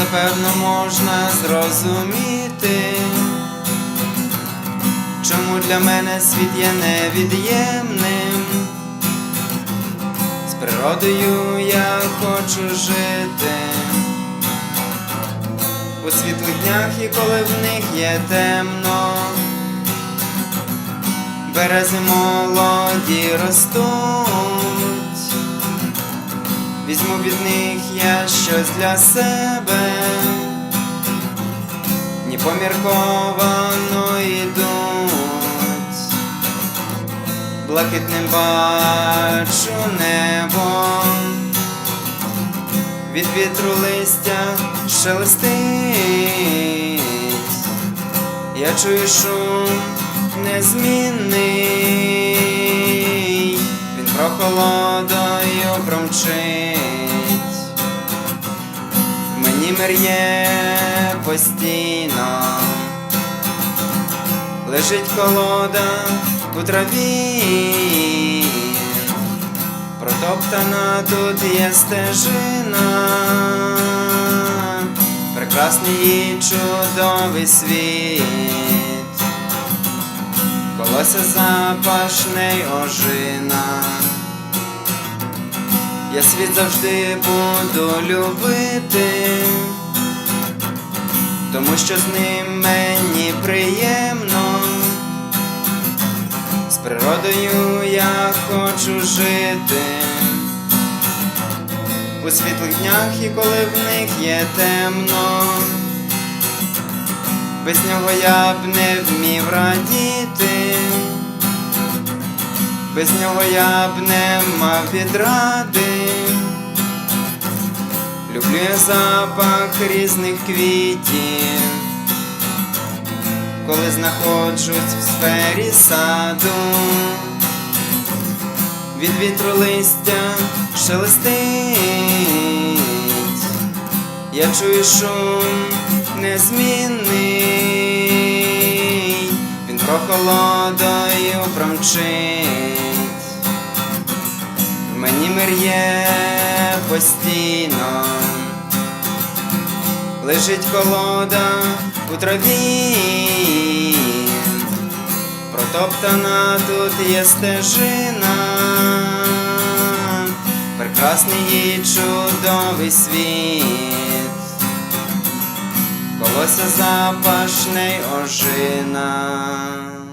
напевно можна зрозуміти, чому для мене світ є невід'ємним. З природою я хочу жити. У світлих днях і коли в них є темно, берези молоді ростуть, візьму від них я щось для себе, ні помірковано йдуть, блакитним бачу небо. Від вітру листя шелестить, я чую шум незмінний, прохолодою промчить, в мені мир є постійно, лежить колода у траві. Протоптана тут є стежина, прекрасний і чудовий світ, колося запашне ожина. Я світ завжди буду любити, тому що з ним мені приємно. З природою я хочу жити. У світлих днях і коли в них є темно, без нього я б не вмів радіти, без нього я б не мав відради. Люблю я запах різних квітів. Коли знаходжусь в сфері саду, від вітру листя шелестить, я чую шум незмінний, він прохолодою промчить, мир постійно. Лежить колода у траві, протоптана тут є стежина, прекрасний і чудовий світ, колося запашне ожина.